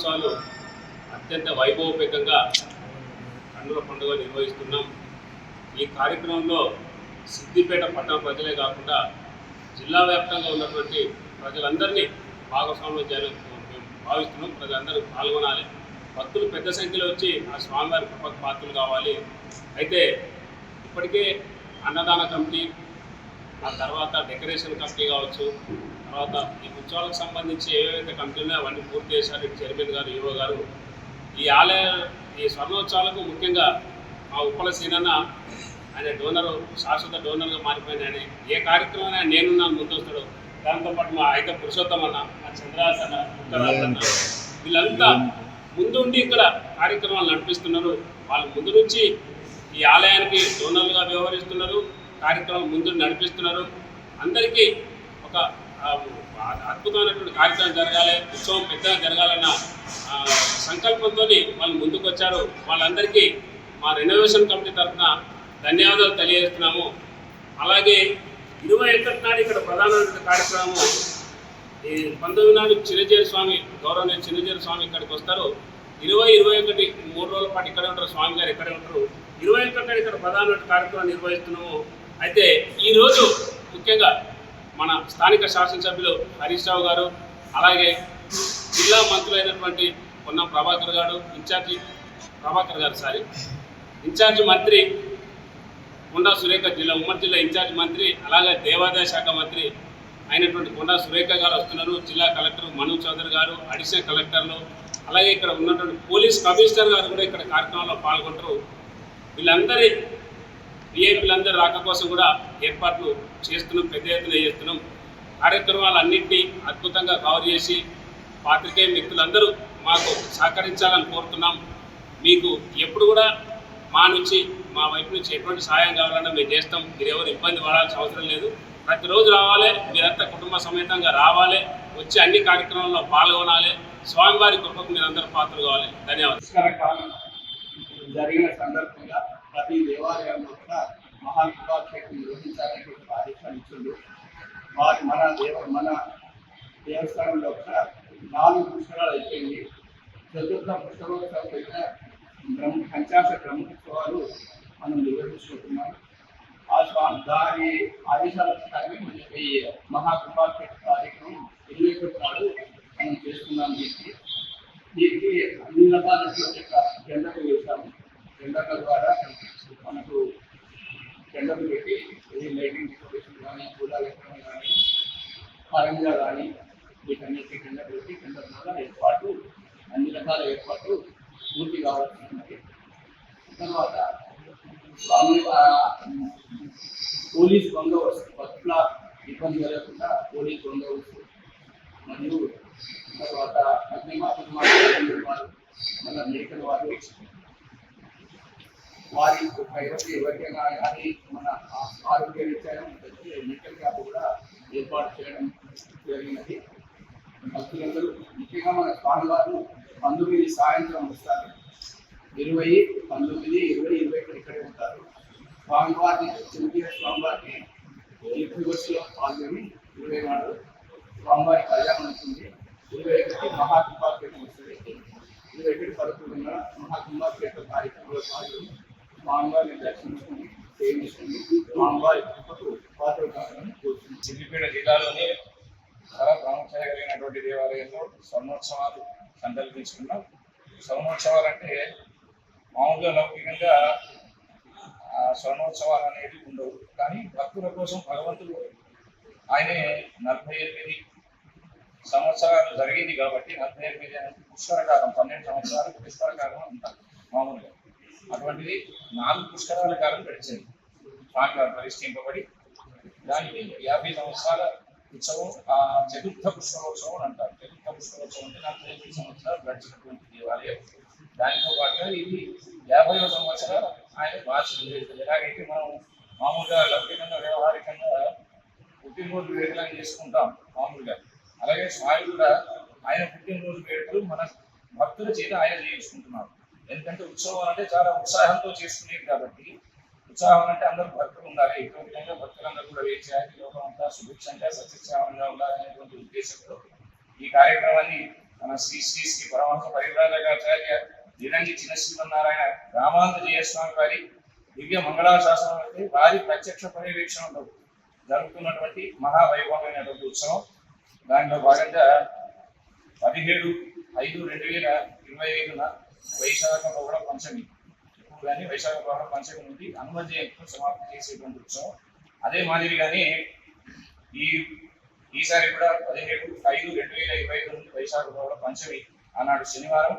సంవత్సరాలు అత్యంత వైభవపేతంగా కన్నుల పండుగ నిర్వహిస్తున్నాం. ఈ కార్యక్రమంలో సిద్దిపేట పట్టణ ప్రజలే కాకుండా జిల్లా వ్యాప్తంగా ఉన్నటువంటి ప్రజలందరినీ భాగస్వామ్యం చేయాలని మేము భావిస్తున్నాం. ప్రజలందరూ పాల్గొనాలి. భక్తులు పెద్ద సంఖ్యలో వచ్చి ఆ స్వామివారి కృపకు పాత్రలు కావాలి. అయితే ఇప్పటికే అన్నదాన కమిటీ ఆ తర్వాత డెకరేషన్ కమిటీ కావచ్చు తర్వాత ఈ ఉత్సవాలకు సంబంధించి ఏవైతే కమిటీలు ఉన్నాయో అవన్నీ పూర్తి చేశారు. ఇటు చైర్మన్ గారు ఈవో గారు. ఈ ఆలయ ఈ స్వర్ణోత్సవాలకు ముఖ్యంగా మా ఉప్పల సీనన్న ఆయన డోనరు శాశ్వత డోనర్గా మారిపోయిన ఆయన. ఏ కార్యక్రమం అయినా నేనున్నాను ముందొస్తాడు దాంతోపాటు మా అయితే పురుషోత్తం అన్న మా చంద్రాస్ అన్న ఉత్తరాజ్ అన్న వీళ్ళంతా ముందుండి ఇక్కడ కార్యక్రమాలు నడిపిస్తున్నారు. వాళ్ళు ముందు నుంచి ఈ ఆలయానికి డోనర్లుగా వ్యవహరిస్తున్నారు. కార్యక్రమం ముందు నడిపిస్తున్నారు. అందరికీ ఒక అద్భుతమైనటువంటి కార్యక్రమం జరగాలి ఉత్సవం పెద్దగా జరగాలన్న సంకల్పంతో వాళ్ళు ముందుకు వచ్చారు వాళ్ళందరికీ మా రెనోవేషన్ కమిటీ తరఫున ధన్యవాదాలు తెలియజేస్తున్నాము. అలాగే ఇరవై ఒకటి నాడు ఇక్కడ ప్రధానమైన కార్యక్రమం ఈ పంతొమ్మిది నాడు చిన్నజీరి స్వామి గౌరవనీయ చిన్నజీరి స్వామి ఇక్కడికి వస్తారు. ఇరవై ఇరవై ఒకటి మూడు రోజుల పాటు ఇక్కడే ఉంటారు స్వామి గారు ఇక్కడే ఉంటారు. ఇరవై ఒకటి నాడు ఇక్కడ ప్రధానమైన కార్యక్రమం నిర్వహిస్తున్నాము. అయితే ఈరోజు ముఖ్యంగా మన స్థానిక శాసనసభ్యులు హరీష్ రావు గారు అలాగే జిల్లా మంత్రులైనటువంటి పొన్నం ప్రభాకర్ గారు ఇన్ఛార్జి ప్రభాకర్ గారు సారీ ఇన్ఛార్జి మంత్రి కొండా సురేఖ జిల్లా ఉమ్మడి జిల్లా ఇన్ఛార్జ్ మంత్రి అలాగే దేవాదాయ శాఖ మంత్రి అయినటువంటి కొండా సురేఖ గారు వస్తున్నారు. జిల్లా కలెక్టర్ మను చౌదరి గారు అడిషనల్ కలెక్టర్లు అలాగే ఇక్కడ ఉన్నటువంటి పోలీస్ కమిషనర్ గారు కూడా ఇక్కడ కార్యక్రమంలో పాల్గొంటారు. వీళ్ళందరి విఐపీలందరి రాక కోసం కూడా ఏర్పాట్లు చేస్తున్నాం పెద్ద ఎత్తున చేస్తున్నాం. కార్యక్రమాలన్నింటినీ అద్భుతంగా కవర్ చేసి పాత్రికేయ మిత్రులందరూ మాకు సహకరించాలని కోరుతున్నాం. మీకు ఎప్పుడు కూడా మా నుంచి మా వైపు నుంచి ఎటువంటి సహాయం కావాలన్నా మేము చేస్తాం. మీరు ఎవరు ఇబ్బంది పడాల్సిన అవసరం లేదు. ప్రతిరోజు రావాలి మీరంతా కుటుంబ సమేతంగా రావాలి వచ్చి అన్ని కార్యక్రమాల్లో పాల్గొనాలి. స్వామివారి కృపకు మీరందరూ పాత్రలు కావాలి. ధన్యవాదాలు. జరిగిన సందర్భంగా ప్రతి దేవాలయంలో కూడా మహాకుభాక్షేత్రం నిర్వహించాలని ఒక ఆదేశాలు ఇచ్చిండు వారి మన దేవ మన దేవస్థానంలో కూడా నాలుగు పుష్కరాలు అయిపోయింది. చతుర్థ పుష్కరోత్సవం పెట్టిన బ్రహ్మ పంచాశ బ్రహ్మోత్సవాలు మనం నిర్వహించుకుంటున్నాం. ఆ స్వామి దాని ఆదేశాల ప్రకారమే మన ఈ మహాకుభాక్షేత్ర కార్యక్రమం ఇరవై నాడు మనం చేస్తున్నాం దీనికి దీనికి అన్ని రకాలైనటువంటి టెండర్లు వేశాము టెండర్ల ద్వారా మనకు టెండర్లు పెట్టి ఇది లైటింగ్ డెకరేషన్ కానీ పూల ఎక్కడం కానీ పరంగా కానీ వీటన్నిటి టెండర్ పెట్టి టెండర్ ద్వారా ఏర్పాటు అన్ని రకాల ఏర్పాట్లు పూర్తి కావాల్సి ఉన్నది తర్వాత స్వామి ఆ, పోలీస్ బందోబస్తు భక్తుల ఇబ్బంది కలగకుండా పోలీస్ బందోబస్తు మరియు తర్వాత అగ్నిమాపక వారు మన మెడికల్ వారు వారి ఎవరికి ఎవరికైనా కానీ మన ఆరోగ్య రీత్యా మెడికల్ క్యాంప్ కూడా ఏర్పాటు చేయడం జరిగినది భక్తులందరూ ముఖ్యంగా మన స్వామివారు పంతొమ్మిది సాయంత్రం వస్తారు. ఇరవై పంతొమ్మిది ఇరవై ఇరవై ఒకటి ఇక్కడే ఉంటారు. స్వామివారిని చిన్న స్వామివారిని ఎప్పుడు బస్సులో పాల్గొని ఇరవై నాడు స్వామివారి కళ్యాణం ఉంటుంది ఇరవై ఒకటి మహాకుంభాక్షేత్రం వస్తుంది. ఇరవై ఒకటి పదకొండున మహాకుంభాక్షేత్ర కార్యక్రమంలో పాల్గొని స్వామివారిని దర్శించుకుని సేవించుకుని స్వామివారి కృపకు పాత్ర కావాలని సిద్దిపేట జిల్లాలోని చాలా ప్రాముఖ్యత కలిగినటువంటి దేవాలయంలో స్వర్ణోత్సవాలు సంకల్పించుకున్నాం స్వర్ణోత్సవాలు అంటే మామూలుగా లౌకికంగా స్వర్ణోత్సవాలు అనేవి ఉండవు. కానీ భక్తుల కోసం భగవంతుడు ఆయనే నలభై ఎనిమిది సంవత్సరాలు జరిగింది కాబట్టి నలభై ఎనిమిది అనేది పుష్కరకాలం పన్నెండు సంవత్సరాలు పుష్కరకాలం అంటారు మామూలుగా. అటువంటిది నాలుగు పుష్కరాల కాలం గడిచింది. స్వామివారు ప్రతిష్ఠింపబడి దానికి యాభై సంవత్సరాల ఉత్సవం ఆ చతుర్థ పుష్కరోత్సవం అని అంటారు. చతుర్థ పుష్కరోత్సవం అంటే నాకు ఎనిమిది సంవత్సరాలు గడిచినటువంటి దేవాలయం. దానితో పాటుగా ఇది యాభైవ సంవత్సరాలు ఆయన మార్చి ఎలాగైతే మనం మామూలుగా లౌకికంగా వ్యవహారికంగా పుట్టినరోజు వేడుకలను చేసుకుంటాం మామూలుగా. అలాగే స్వామి కూడా ఆయన పుట్టినరోజు వేడుకలు మన భక్తుల చేత ఆయన చేయించుకుంటున్నారు ఎందుకంటే ఉత్సవం అంటే చాలా ఉత్సాహంతో చేసుకునేది కాబట్టి ఉత్సాహం అంటే అందరూ భక్తులు ఉండాలి. ఎక్కువ విధంగా భక్తులందరూ కూడా వేచేయాలి లోకం అంతా సుభిక్షంగా సత్యశ్యామంగా ఉండాలనేటువంటి ఉద్దేశంతో ఈ కార్యక్రమాన్ని మన శ్రీ శ్రీ శ్రీ పరమహంస పరివ్రాజకాచార్య నిరంజి చిన్న శ్రీమన్నారాయణ రామాంజనేయ స్వామి వారి దివ్య మంగళాశాసనం అంటే వారి ప్రత్యక్ష పర్యవేక్షణలో జరుగుతున్నటువంటి మహావైభవమైనటువంటి ఉత్సవం. దానిలో భాగంగా పదిహేడు ఐదు రెండు వేల ఇరవై ఐదున వైశాఖ బహుళ పంచమి కానీ వైశాఖ బహుళ పంచమి నుండి హనుమ జయంతితో సమాప్తి చేసేటువంటి ఉత్సవం. అదే మాదిరిగానే ఈ ఈసారి కూడా పదిహేడు ఐదు రెండు వేల ఇరవై ఐదు నుండి వైశాఖ బహుళ పంచమి ఆనాడు శనివారం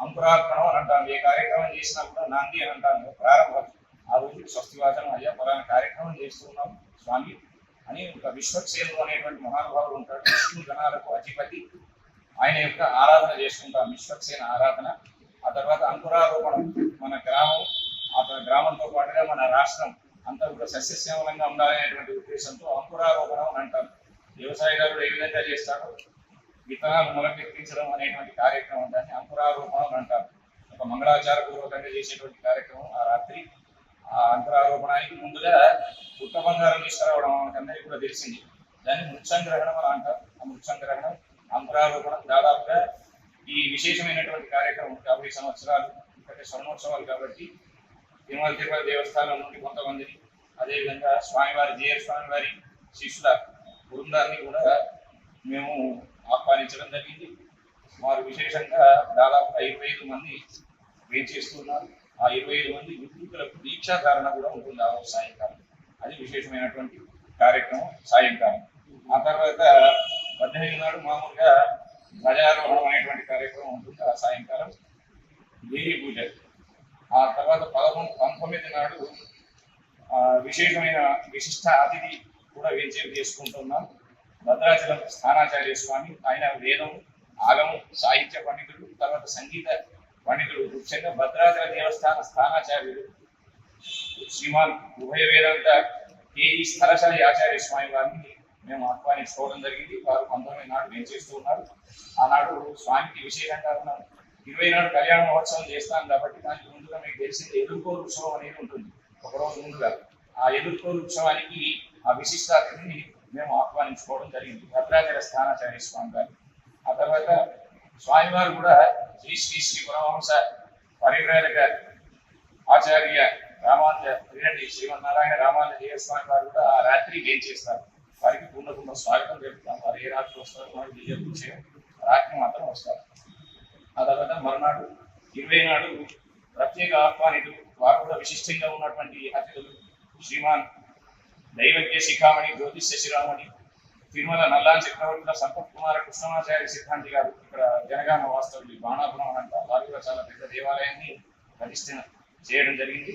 అంకురార్పణం అని అంటాం. ఏ కార్యక్రమం చేసినా కూడా నాంది అని అంటాము. ప్రారంభం ఆ రోజు స్వస్తివాచనం అయ్యా పలానా కార్యక్రమం చేస్తున్నాం స్వామి అని ఒక విశ్వక్సేనుడు అనేటువంటి మహానుభావుడు ఉంటాడు. విష్ణు గణాలకు అధిపతి. ఆయన యొక్క ఆరాధన చేసుకుంటాం. విశ్వక్సేన ఆరాధన. ఆ తర్వాత అంకురారోపణం మన గ్రామం ఆ గ్రామంతో పాటుగా మన రాష్ట్రం అంతా కూడా సస్యశ్యామలంగా ఉండాలనేటువంటి ఉద్దేశంతో అంకురారోపణం అని అంటారు. వ్యవసాయదారుడు ఏ విధంగా చేస్తాడో విత్తనాలు మొలకెత్తించడం అనేటువంటి కార్యక్రమం దాన్ని అంకురారోపణం అని అంటారు. ఒక మంగళాచార పూర్వకంగా చేసేటువంటి కార్యక్రమం ఆ రాత్రి ఆ అంకురారోపణానికి ముందుగా పుట్ట బంగారం తీసుకురావడం మనకందరికీ కూడా తెలిసింది. దాన్ని మృత్సంగ్రహణం అని అంటారు. ఆ మృత్సంగ్రహణం అంకురారోపణం దాదాపుగా ఈ విశేషమైనటువంటి కార్యక్రమం యాభై సంవత్సరాలు అంటే స్వర్ణోత్సవాలు కాబట్టి తిరుమల తిరుపతి దేవస్థానం నుండి కొంతమందిని అదేవిధంగా స్వామివారి జేఎర్ స్వామివారి శిష్యుల బృందాన్ని కూడా మేము ఆహ్వానించడం జరిగింది. వారు విశేషంగా దాదాపుగా ఇరవై ఐదు మంది వేచేస్తున్నారు ఆ ఇరవై ఐదు మంది విద్యుత్తులకు దీక్షాధారణ కూడా ఉంటుంది ఆ రోజు సాయంకాలం. అది విశేషమైనటువంటి కార్యక్రమం సాయంకాలం. ఆ తర్వాత పద్దెనిమిది నాడు మామూలుగా ధ్వజారోహణం అనేటువంటి కార్యక్రమం ఉంటుంది ఆ సాయంకాలం దేవి పూజ. ఆ తర్వాత పదకొండు పంతొమ్మిది నాడు విశేషమైన విశిష్ట అతిథి కూడా వేంచేపు చేసుకుంటున్నాం. భద్రాచలం స్థానాచార్య స్వామి ఆయన వేదం ఆగమం సాహిత్య పండితుడు తర్వాత సంగీత పండితుడు ముఖ్యంగా భద్రాచల దేవస్థాన స్థానాచార్యుడు శ్రీమాన్ ఉభయ వేదాంత కేఈ స్థలశాలి ఆచార్య స్వామి వారిని మేము ఆహ్వానించుకోవడం జరిగింది. వారు పంతొమ్మిది నాడు మేము చేస్తూ ఉన్నారు. ఆనాడు స్వామికి విశేషంగా ఉన్నాం ఇరవై నాడు కళ్యాణ మహోత్సవం చేస్తాం కాబట్టి దానికి ముందుగా మీకు తెలిసింది ఎదుర్కోలు ఉత్సవం అనేది ఉంటుంది. ఒకరోజు ముందుగా ఆ ఎదుర్కోలు ఉత్సవానికి ఆ విశిష్ట అతిథిని మేము ఆహ్వానించుకోవడం జరిగింది. భద్రాచల స్థానాచార్య స్వామి గారు. ఆ తర్వాత స్వామివారు కూడా శ్రీ శ్రీ శ్రీ పరమహంస పరివ్రాజక ఆచార్య రామాంజ శ్రీరండి శ్రీమన్నారాయణ రామాంజ స్వామి వారు కూడా ఆ రాత్రి ఏం చేస్తారు వారికి పూర్ణ స్వాగతం చెప్తాం వారు ఏ రాత్రి వస్తారు? మనకు తెలియదు రాత్రి మాత్రం వస్తారు. ఆ తర్వాత మరునాడు ఇరవై నాడు ప్రత్యేక ఆహ్వానితులు వారు కూడా విశిష్టంగా ఉన్నటువంటి అతిథులు శ్రీమాన్ దైవజ్ఞ శిఖామణి జ్యోతిష్ శశిరామణి తిరుమల నల్లాన్ చక్రవర్తుల సంపత్ కుమార కృష్ణమాచార్య సిద్ధాంతి గారు ఇక్కడ జనగామ వాస్తవులు బాణాపురం అని అంటారు వారు కూడా చాలా పెద్ద దేవాలయాన్ని ప్రతిష్ఠ చేయడం జరిగింది.